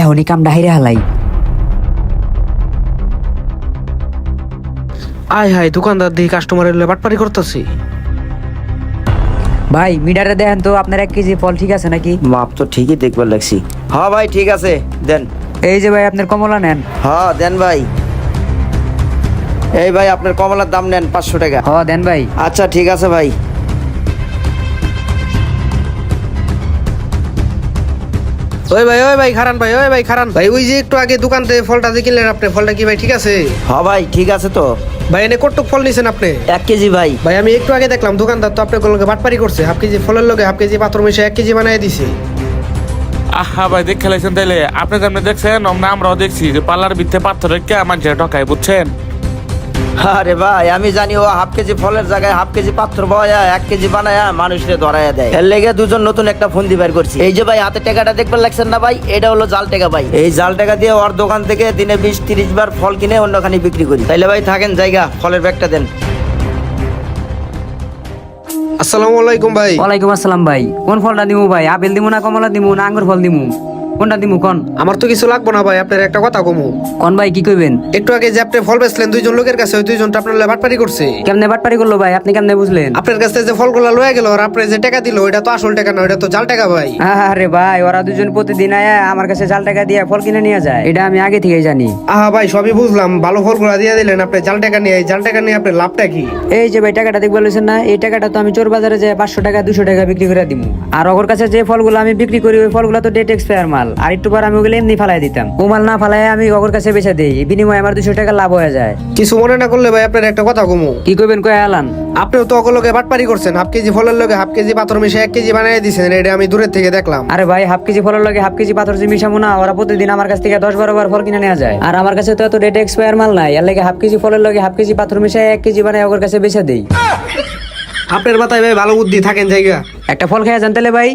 এখনই কামটা হাইরে হালাই আয় হায় দোকানদার দিয়ে কাস্টমারের বাটপারি করতেছি? ভাই মিটারে দেখেন তো আপনার এক কেজি ফল ঠিক আছে নাকি? মাপ তো ঠিকই দেখবার লাগছি। হ্যাঁ ভাই ঠিক আছে দেন। এই যে ভাই আপনার কমলা নেন। হ্যাঁ দেন ভাই। এই ভাই আপনার কমলার দাম নেন পাঁচশো টাকা। হ দেন ভাই। আচ্ছা ঠিক আছে ভাই। ওই ভাই ওই ভাই খারান ভাই ওই ভাই খারান ভাই ওই যে একটু আগে দোকান থেকে ফলটা যে কিনলেন আপনি ফলটা কি ভাই ঠিক আছে? হ্যাঁ ভাই ঠিক আছে তো। ভাই এনে কটুক ফল নিছেন আপনি? এক কেজি ভাই। ভাই আমি একটু আগে দেখলাম দোকানদার তো আপনার লগে বাটপারি করছে হাফ কেজি ফলের লগে হাফ কেজি পাথর মিশে এক কেজি বানাই দিছে। আহা ভাই দেখ খেলাইছেন তাইলে। আপনি যেমনি দেখছেন আমরাও দেখছি যে পাল্লার ভিত্তে পাথর রেখে আমার যে ঠকায় বুঝছেন? আরে ভাই আমি জানি ও হাফ কেজি ফলের জায়গায় হাফ কেজি পাত্র বয়া এক কেজি বানায়া মানুষকে ধরাইয়া দেয়। এর লেগে দুজন নতুন একটা ফোন দিবার করছি। এই যে ভাই হাতে টাকাটা দেখবার লাগছেন না ভাই? এটা হলো জাল টাকা ভাই। এই জাল টাকা দিয়ে ওর দোকান থেকে দিনে বিশ তিরিশ বার ফল কিনে অন্যখানে বিক্রি করি। তাইলে ভাই থাকেন জায়গা ফলের ব্যাগটা দেন। আসসালামু আলাইকুম ভাই। ওয়ালাইকুম আসসালাম ভাই। কোন ফলটা দিমু ভাই? আপেল দিমু না কমলা দিমু? না আঙ্গুর ফল দিমু? কোনটা দিমু কোন? আমার তো কিছু লাগবো না ভাই আপনার একটা কথা কমু। কোন ভাই কি কইবেন? একটু আগে যে আপনি ফল বেচলেন দুইজন লোকের কাছে ওই দুইজনটা আপনার লগে বাটপারি করছে। কেমনে বাটপারি করল ভাই? আপনি কেমনে বুঝলেন? আপনার কাছে যে ফলগুলো লয়ে গেল আর আপনি যে টাকা দিল ওইটা তো আসল টাকা না ওইটা তো জাল টাকা ভাই। আরে ভাই ওরা দুজন প্রতিদিন আয়া আমার কাছে জাল টাকা দিয়ে ফল কিনে নিয়ে যায়। এটা আমি আগে থেকেই জানি। আহা ভাই সবই বুঝলাম। ভালো ফলগুলো দিয়ে দিলেন আপনি জাল টাকা নিয়ে জাল টাকা নিয়ে আপনার লাভটা কি? এই যে ভাই টাকাটা দেখতে বলেছেন না এই টাকাটা তো আমি চোর বাজারে যে পাঁচশো টাকা দুশো টাকা বিক্রি করে দিব আর ওর কাছে যে ফলগুলো আমি বিক্রি করি ওই ফলগুলো তো ডেট এক্সপায়ার মাল। আর একটু পর আমি ওগুলো এমনি ফালাই দিতাম। ও মাল না ফালাই আমি ওর কাছে বেচে দিই। বিনিময়ে আমার দুশো টাকা লাভ হয়ে যায়। কিছু মনে না করলে ভাই আপনার একটা কথা কমু। কি করবেন কয় আলান? আপনিও তো অকলকে বাটপারি করছেন। হাফ কেজি ফলের লগে হাফ কেজি পাথর মিশে এক কেজি বানিয়ে দিয়েছেন এটা আমি দূরের থেকে দেখলাম। আরে ভাই হাফ কেজি ফলের লগে হাফ কেজি পাথর যে মিশামো না ওরা প্রতিদিন আমার কাছ থেকে দশ বারো বার ফল কিনে নেওয়া যায়। আর আমার কাছে তো এত ডেট এক্সপায়ার মাল নাই। এর লাগে হাফ কেজি ফলের লগে হাফ কেজি পাথর মিশাই এক কেজি বানাই ওর কাছে বেচে দেই। আপনার মাথায় ভাই ভালো বুদ্ধি থাকেন জায়গা। একটা ফল খেয়ে জানতেলে ভাই।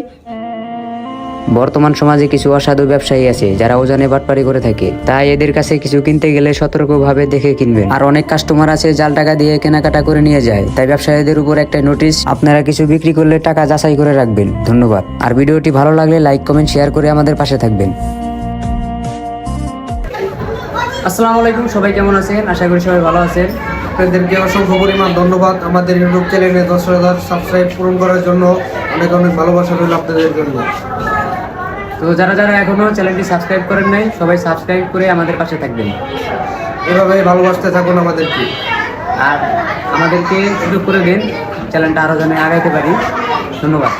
বর্তমান সমাজে কিছু অসাধু ব্যবসায়ী আছে যারা ওজনে বাটপারি করে থাকে। তাই এদের কাছে কিছু কিনতে গেলে সতর্কভাবে দেখে কিনবেন। আর অনেক কাস্টমার আছে জাল টাকা দিয়ে কেনাকাটা করে নিয়ে যায়। তাই ব্যবসায়ীদের উপর একটা নোটিশ আপনারা কিছু বিক্রি করলে টাকা যাচাই করে রাখবেন। ধন্যবাদ। আর ভিডিওটি ভালো লাগলে লাইক কমেন্ট শেয়ার করে আমাদের পাশে থাকবেন। আসসালামু আলাইকুম, সবাই কেমন আছেন? আশা করি সবাই ভালো আছেন। আপনাদেরকে অসংখ্য পরিমাণ ধন্যবাদ আমাদের ইউটিউব চ্যানেলে দশ হাজার সাবস্ক্রাইব পূরণ করার জন্য। অনেক অনেক ভালোবাসা রইল আপনাদের জন্য। তো যারা যারা এখনও চ্যানেলটি সাবস্ক্রাইব করেন নাই সবাই সাবস্ক্রাইব করে আমাদের পাশে থাকবেন। এভাবে ভালোবাসতে থাকুন আমাদেরকে। আর আমাদেরকে সুযোগ করে দিন চ্যানেলটা আরও যেন আগাইতে পারি। ধন্যবাদ।